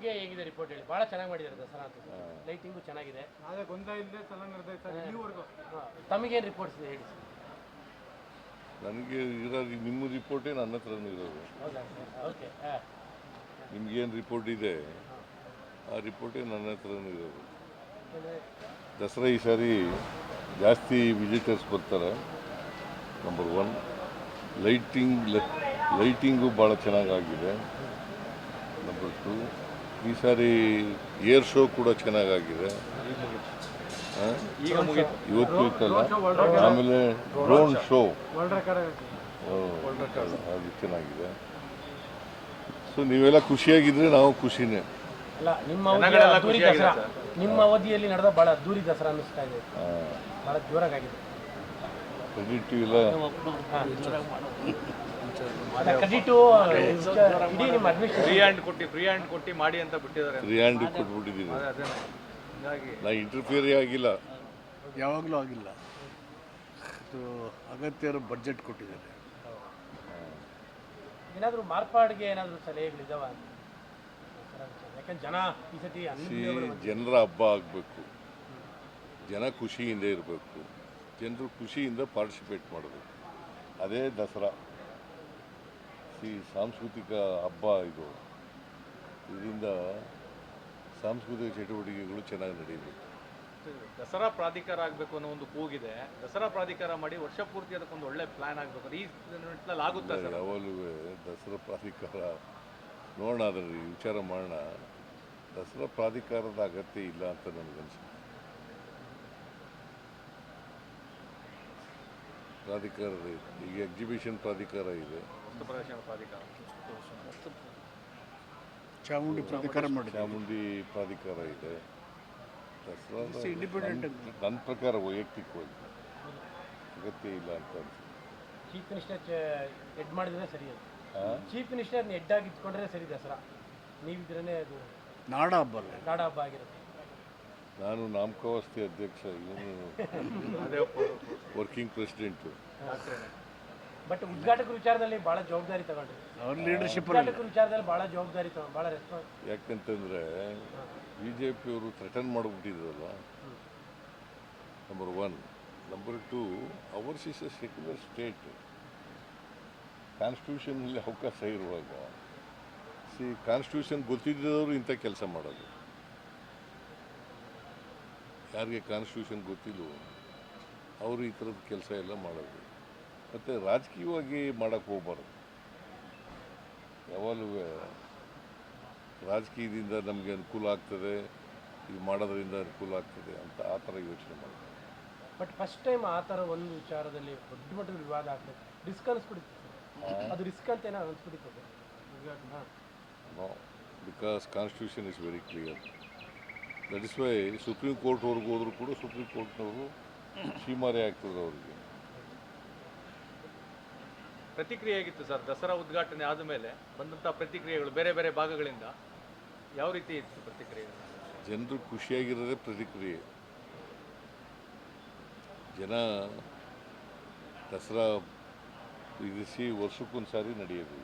ಲೈಟಿಂಗ್ಗೆ ಹೇಗಿದೆ ರಿಪೋರ್ಟ್ ಹೇಳಿ. ಭಾಳ ಚೆನ್ನಾಗಿ ಮಾಡಿದ್ದಾರೆ ದಸರಾ ಅಂತ ಲೈಟಿಂಗು ಚೆನ್ನಾಗಿದೆ. ಆದರೆ ಗೊಂದಲ ಇಲ್ಲದೆ ಚೆನ್ನಾಗಿ ನಡೆದೈತೆ ಸರ್ ಇಲ್ಲಿವರೆಗೂ. ಹಾ. ತಮಗೇನು ರಿಪೋರ್ಟ್ಸ್ ಇದೆ ಹೇಳಿ? ಸರ್ ನನಗೆ ಇರೋದು ನಿಮ್ಮ ರಿಪೋರ್ಟೇ ನನ್ನ ಹತ್ರನೂ ಇರೋದು. ಹೌದಾ? Sir okay. ಹಾಂ. ನಿಮ್ಗೇನು ರಿಪೋರ್ಟ್ ಇದೆ? ಆ ರಿಪೋರ್ಟೇ ನನ್ನ ಹತ್ರನೂ ಇರೋದು. ದಸರಾ ಈ ಸಾರಿ ಜಾಸ್ತಿ ವಿಸಿಟರ್ಸ್ ಬರ್ತಾರೆ. ನಂಬರ್ ಒನ್ ಲೈಟಿಂಗ್ ಲೈಟಿಂಗು ಭಾಳ ಚೆನ್ನಾಗಾಗಿದೆ. ನಂಬರ್ ಟು ಈ ಸಾರಿ ಏರ್ ಶೋ ಕೂಡ ಚೆನ್ನಾಗಾಗಿದೆ? ಇವತ್ತು ಇತ್ತಲ್ಲ? ಆಮೇಲೆ ಡ್ರೋನ್ ಶೋ ಅದು ಚೆನ್ನಾಗಿದೆ. ಸೊ ನೀವೆಲ್ಲ ಖುಷಿಯಾಗಿದ್ರೆ ನಾವು ಖುಷಿನೇ. ಅಲ್ಲ ನಿಮ್ಮ ಅದ್ದೂರಿ ದಸರಾ. ನಿಮ್ಮ ಅವಧಿಯಲ್ಲಿ ನಡೆದ ಬಹಳ ಅದ್ದೂರಿ ದಸರಾ ಅನ್ನಿಸ್ತಾ ಇದೆ. ಬಹಳ ಜೋರಾಗಿದೆ ಕ್ರೆಡಿಟ್ ಇಲ್ಲ ಫ್ರೀ ಹ್ಯಾಂಡ್ ಕೊಟ್ಟು ಫ್ರೀ ಹ್ಯಾಂಡ್ ಕೊಟ್ಟು ಮಾಡಿ ಅಂತ ಬಿಟ್ಟಿದ್ದಾರೆ. ರಿಯಾಂಡ್ ಕೊಟ್ಬಿಟ್ಟಿದ್ದೀನಿ ಅದೇ. ಹೀಗಾಗಿ. ನಾ ಇಂಟರ್ಫಿಯರ್ ಆಗಿಲ್ಲ. ಯಾವಾಗಲೂ ಆಗಿಲ್ಲ. ಇದು ಅಗತ್ಯ ಬಜೆಟ್ ಬಡ್ಜೆಟ್ ಕೊಟ್ಟಿದ್ದಾರೆ ಏನಾದರೂ ಮಾರ್ಪಾಡಿಗೆ ಏನಾದರೂ ಸಲಹೆಗಳಿದಾವ ಯಾಕಂದ್ರೆ ಜನ ಈ ಸತಿ ಜನರ ಹಬ್ಬ ಆಗಬೇಕು. ಜನ ಖುಷಿಯಿಂದ ಇರಬೇಕು. ಜನರು ಖುಷಿಯಿಂದ ಪಾರ್ಟಿಸಿಪೇಟ್ ಮಾಡಬೇಕು. ಅದೇ ದಸರಾ. ಈ ಸಾಂಸ್ಕೃತಿಕ ಹಬ್ಬ ಇದು. ಇದರಿಂದ ಸಾಂಸ್ಕೃತಿಕ ಚಟುವಟಿಕೆಗಳು ಚೆನ್ನಾಗಿ ನಡೆಯಬೇಕು ದಸರಾ ಪ್ರಾಧಿಕಾರ ಆಗಬೇಕು ಅನ್ನೋ ಒಂದು ಕೂಗಿದೆ. ದಸರಾ ಪ್ರಾಧಿಕಾರ ಮಾಡಿ ವರ್ಷ ಪೂರ್ತಿ ಅದಕ್ಕೊಂದು ಒಳ್ಳೆ ಪ್ಲಾನ್ ಆಗಬೇಕು. ಈ ನಿಟ್ಟಿನಲ್ಲಿ ಆಗುತ್ತಾ ಯಾವಾಗಲೂ ದಸರಾ ಪ್ರಾಧಿಕಾರ ನೋಡೋಣ ಅದರಲ್ಲಿ ವಿಚಾರ ಮಾಡೋಣ. ದಸರಾ ಪ್ರಾಧಿಕಾರದ ಅಗತ್ಯ ಇಲ್ಲ ಅಂತ ನನಗನ್ಸುತ್ತೆ ಪ್ರಾಧಿಕಾರದ ಈಗ ಎಕ್ಸಿಬಿಷನ್ ಪ್ರಾಧಿಕಾರ ಇದೆ. ಪ್ರಾಧಿಕಾರ. ಚಾಮುಂಡಿ ಪ್ರಾಧಿಕಾರ ಮಾಡಿ ಚಾಮುಂಡಿ ಪ್ರಾಧಿಕಾರ ಇದೆ. ಇಂಡಿಪೆಂಡೆಂಟ್ ನನ್ನ ಪ್ರಕಾರ ವೈಯಕ್ತಿಕವಾಗಿ ಅಗತ್ಯ ಇಲ್ಲ ಅಂತ ಅನ್ಸುತ್ತೆ. ಚೀಫ್ ಮಿನಿಸ್ಟರ್ ಹೆಡ್ ಮಾಡಿದ್ರೆ ಸರಿ ಅದು? ಚೀಫ್ ಮಿನಿಸ್ಟರ್ ಹೆಡ್ ಆಗಿ ಇಟ್ಕೊಂಡ್ರೆ ಸರಿ ದಸರಾ. ನೀವಿದ್ರೇ ಅದು ನಾಡ ಹಬ್ಬ ಅಲ್ಲ ನಾಡ ಹಬ್ಬ ಆಗಿರುತ್ತೆ. ನಾನು ನಾಮಕಾವಸ್ತಿ ಅಧ್ಯಕ್ಷ ಇವನು ಅದೇ ವರ್ಕಿಂಗ್ ಪ್ರೆಸಿಡೆಂಟು ಬಟ್ ಉದ್ಘಾಟಕ ವಿಚಾರದಲ್ಲಿ ಭಾಳ ಜವಾಬ್ದಾರಿ ತಗೊಂಡ್ರಿ. ಅವ್ರ ಲೀಡರ್ಶಿಪ್ ಉದ್ಘಾಟಕ ವಿಚಾರದಲ್ಲಿ ಭಾಳ ಜವಾಬ್ದಾರಿ ತಗೊಂಡು ಭಾಳ ರೆಸ್ಪಾನ್ಸ್ ಯಾಕಂತಂದರೆ ಬಿ ಜೆ ಪಿಯವರು threaten ಮಾಡಿಬಿಟ್ಟಿದ್ರಲ್ಲ? Number one number two ours is a secular state ಕಾನ್ಸ್ಟಿಟ್ಯೂಷನಲ್ಲಿ ಅವಕಾಶ ಇರುವಾಗ ಸಿ ಕಾನ್ಸ್ಟಿಟ್ಯೂಷನ್ ಗೊತ್ತಿದ್ದವರು ಇಂಥ ಕೆಲಸ ಮಾಡೋದು. ಯಾರಿಗೆ ಕಾನ್ಸ್ಟಿಟ್ಯೂಷನ್ ಗೊತ್ತಿಲ್ಲವೋ ಅವರು ಈ ಥರದ ಕೆಲಸ ಎಲ್ಲ ಮಾಡೋದು. ಮತ್ತು ರಾಜಕೀಯವಾಗಿ ಮಾಡೋಕ್ಕೆ ಹೋಗ್ಬಾರ್ದು. ಯಾವಾಗಲೂ ರಾಜಕೀಯದಿಂದ ನಮಗೆ ಅನುಕೂಲ ಆಗ್ತದೆ ಇದು ಮಾಡೋದರಿಂದ ಅನುಕೂಲ ಆಗ್ತದೆ ಅಂತ ಆ ಥರ ಯೋಚನೆ ಮಾಡ್ತಾರೆ. ಬಟ್ ಫಸ್ಟ್ ಟೈಮ್ ಆ ಥರ ಒಂದು ವಿಚಾರದಲ್ಲಿ ದೊಡ್ಡ ಮಟ್ಟದ ವಿವಾದ ಆಗ್ತದೆ. ರಿಸ್ಕ್ ಅನಿಸ್ಬಿಡುತ್ತೆ ಅದು ರಿಸ್ಕ್ ಅಂತ ಏನೋ ಅನಿಸ್ಬಿಡುತ್ತೆ ಹಾಂ. No because constitution is very clear that is why supreme ಕೋರ್ಟ್ವರೆಗೂ ಹೋದರೂ ಕೂಡ ಸುಪ್ರೀಂ ಕೋರ್ಟ್ನವರು ಸೀಮಾರೆ ಆಗ್ತದೆ ಅವರಿಗೆ. ಪ್ರತಿಕ್ರಿಯೆ ಆಗಿತ್ತು ಸರ್ ದಸರಾ ಉದ್ಘಾಟನೆ ಆದ ಮೇಲೆ ಬಂದಂಥ ಪ್ರತಿಕ್ರಿಯೆಗಳು ಬೇರೆ ಬೇರೆ ಭಾಗಗಳಿಂದ ಯಾವ ರೀತಿ ಇತ್ತು ಪ್ರತಿಕ್ರಿಯೆ? ಜನರು ಖುಷಿಯಾಗಿರೋದೇ ಪ್ರತಿಕ್ರಿಯೆ. ಜನ ದಸರಾ ವಿಧಿಸಿ ವರ್ಷಕ್ಕೊಂದು ಸಾರಿ ನಡೆಯೋದು.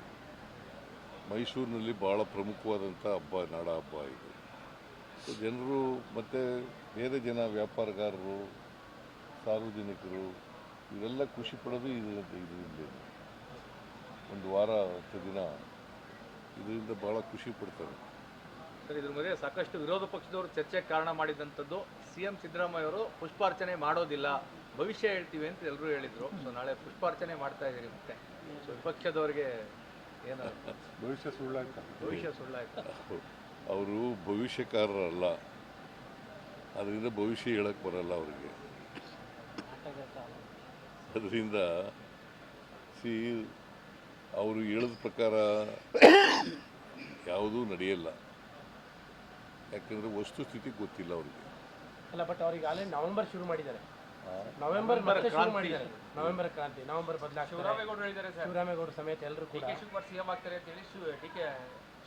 ಮೈಸೂರಿನಲ್ಲಿ ಭಾಳ ಪ್ರಮುಖವಾದಂಥ ಹಬ್ಬ ನಾಡ ಹಬ್ಬ ಇದು. ಜನರು ಮತ್ತು ಬೇರೆ ಜನ ವ್ಯಾಪಾರಗಾರರು ಸಾರ್ವಜನಿಕರು ಇವೆಲ್ಲ ಖುಷಿ ಪಡೋದು ಇದರಿಂದ ಇದರಿಂದ ಒಂದು ವಾರ ಹತ್ತು ದಿನ ಇದರಿಂದ ಭಾಳ ಖುಷಿ ಪಡ್ತಾರೆ. ಸರ್ ಇದ್ರ ಮೇಲೆ ಸಾಕಷ್ಟು ವಿರೋಧ ಪಕ್ಷದವರು ಚರ್ಚೆಗೆ ಕಾರಣ ಮಾಡಿದಂಥದ್ದು ಸಿ ಎಂ ಸಿದ್ದರಾಮಯ್ಯ ಅವರು ಪುಷ್ಪಾರ್ಚನೆ ಮಾಡೋದಿಲ್ಲ ಭವಿಷ್ಯ ಹೇಳ್ತೀವಿ ಅಂತ ಎಲ್ಲರೂ ಹೇಳಿದರು. ಸೊ ನಾಳೆ ಪುಷ್ಪಾರ್ಚನೆ ಮಾಡ್ತಾ ಇದ್ದೀರಿ ಮತ್ತೆ. ಸೊ ವಿಪಕ್ಷದವರಿಗೆ ಏನು? ಭವಿಷ್ಯ ಸುಳ್ಳಾಯ್ತು? ಭವಿಷ್ಯ ಸುಳ್ಳಾಯ್ತು? ಅವರು ಭವಿಷ್ಯಕಾರರಲ್ಲ. ಅದರಿಂದ ಭವಿಷ್ಯ ಹೇಳಕ್ಕೆ ಬರಲ್ಲ ಅವರಿಗೆ. ಅದರಿಂದ ಸಿ ಅವರು ಹೇಳಿದ ಪ್ರಕಾರ ಯಾವುದೂ ನಡೆಯಲ್ಲ. ಯಾಕಂದರೆ ವಸ್ತುಸ್ಥಿತಿ ಗೊತ್ತಿಲ್ಲ ಅವರಿಗೆ. ಅಲ್ಲ ಬಟ್ ಅವ್ರಿಗೆ ಆಲ್ರೆಡಿ ನವೆಂಬರ್ ಶುರು ಮಾಡಿದ್ದಾರೆ. ನವೆಂಬರ್ ಮತ್ತೆ ಶುರು ಮಾಡಿದ್ದಾರೆ. ನವೆಂಬರ್ ಕ್ರಾಂತಿ ನವೆಂಬರ್ ಬದಲಾಗ್ತಾರೆ. ಶಿವರಾಮೇಗೌಡರು ಹೇಳಿದ್ದಾರೆ ಸರ್. ಶಿವರಾಮೇಗೌಡ ಸಮೇತ ಎಲ್ಲರೂ ಕೂಡ. ಶಿವಕುಮಾರ್ ಸಿಎಂ ಆಗ್ತಾರೆ ಅಂತ ಹೇಳಿ ಶಿವ ಡಿ ಕೆ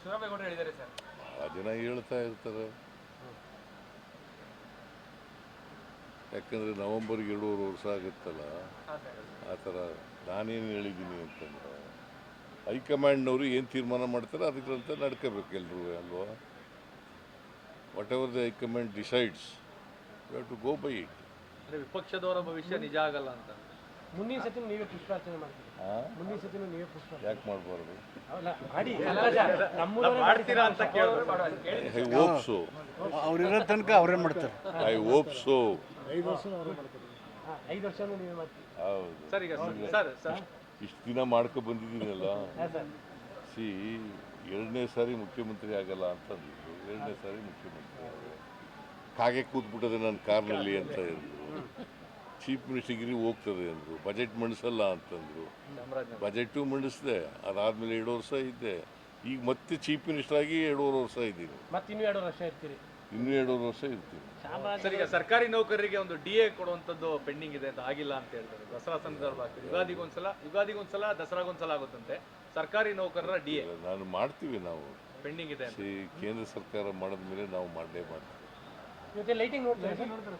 ಶಿವರಾಮೇಗೌಡರು ಹೇಳಿದ್ದಾರೆ ಸರ್. ಆ ಜನ ಹೇಳ್ತಾ ಇರ್ತಾರೆ. ಯಾಕಂದ್ರೆ ನವಂಬರ್ಗೆ ಎರಡೂವರೆ ವರ್ಷ ಆಗುತ್ತಲ್ಲ. ಆ ಥರ ನಾನೇನು ಹೇಳಿದ್ದೀನಿ ಅಂತಂದ್ರೆ ಹೈಕಮಾಂಡ್ನವರು ಏನು ತೀರ್ಮಾನ ಮಾಡ್ತಾರೆ ಅದಕ್ಕಂತ ನಡ್ಕೋಬೇಕು ಎಲ್ಲರೂ ಅಲ್ವಾ? Whatever the high command decides you have to go by it ವಿಪಕ್ಷದವರ ಭವಿಷ್ಯ ನಿಜ ಆಗಲ್ಲ ಅಂತ. ಮುಂದಿನ ಸತಿ ನೀವೇ ಪುಷ್ಪಾರ್ಚನೆ ಮಾಡ್ತೀರಿ. ಮುಂದಿನ ಸತಿ ನೀವೇ ಪುಷ್ಪ ಯಾಕೆ ಮಾಡಬಾರ್ದು? ಅಲ್ಲ ಮಾಡಿ. ನಮ್ಮೂರವರೇ ಮಾಡ್ತೀರಾ ಅಂತ ಕೇಳಿದ್ರು ಐ ಹೋಪ್ ಸೊ ಅವ್ರಿರೋ ತನಕ ಅವರೇ ಮಾಡ್ತಾರೆ. ಐ ಹೋಪ್ ಸೊ ಐದು ವರ್ಷನೂ ನೀವೇ ಮಾಡ್ತೀರಿ. ಹೌದು. ಸರ್ ಈಗ ಸರ್ ಸರ್. ಇಷ್ಟು ದಿನ ಮಾಡ್ಕೊ ಬಂದಿದ್ದೀನಲ್ಲ? ಹಾ ಸರ್. ಸಿ ಎರಡನೇ ಸಾರಿ ಮುಖ್ಯಮಂತ್ರಿ ಆಗಲ್ಲ ಅಂತ ಅಂದಿದ್ರು ಎರಡನೇ ಸಾರಿ ಮುಖ್ಯಮಂತ್ರಿ ಹಾಗೆ ಕಾಗೆ ಕೂತ್ಬಿಟ್ಟದೆ ನನ್ನ ಕಾರ್ನಲ್ಲಿ ಅಂತ ಹೇಳಿದ್ರು ಚೀಫ್ ಮಿನಿಸ್ಟರ್ಗಿರಿ ಹೋಗ್ತದೆ ಅಂದರು. ಬಜೆಟ್ ಮಂಡಿಸಲ್ಲ ಅಂತಂದರು. ಬಜೆಟು ಮಂಡಿಸಿದೆ. ಅದಾದಮೇಲೆ ಎರಡು ವರ್ಷ ಇದ್ದೆ ಈಗ ಮತ್ತೆ ಚೀಫ್ ಮಿನಿಸ್ಟರ್ ಆಗಿ ಎರಡೂವರೆ ವರ್ಷ ಇದ್ದೀನಿ. ಮತ್ತೆ ಇನ್ನೂ ಎರಡು ವರ್ಷ ಇರ್ತೀರಿ. ಇನ್ನೂ ಎರಡೂವರೆ ವರ್ಷ ಇರ್ತೀನಿ. ಸರಿ ಈಗ ಸರ್ಕಾರಿ ನೌಕರರಿಗೆ ಒಂದು ಡಿ ಎ ಕೊಡುವಂಥದ್ದು ಪೆಂಡಿಂಗ್ ಇದೆ ಅಂತ ಆಗಿಲ್ಲ ಅಂತ ಹೇಳ್ತಾರೆ. ದಸರಾ ಸಂದರ್ಭ ಯುಗಾದಿಗೊಂದ್ಸಲ ಯುಗಾದಿಗೊಂದ್ಸಲ ದಸರಾಗೊಂದ್ಸಲ ಆಗುತ್ತಂತೆ. ಸರ್ಕಾರಿ ನೌಕರರ ಡಿ ಎ ನಾನು ಮಾಡ್ತೀವಿ ನಾವು. ಪೆಂಡಿಂಗ್ ಇದೆ ಅಂತ. ಸಿ ಕೇಂದ್ರ ಸರ್ಕಾರ ಮಾಡಿದ ಮೇಲೆ ನಾವು ಮಾಡಲೇ ಮಾಡ್ತೀವಿ ಲೈಟಿಂಗ್ ನೋಡ್ತೀವಿ ಸರ್?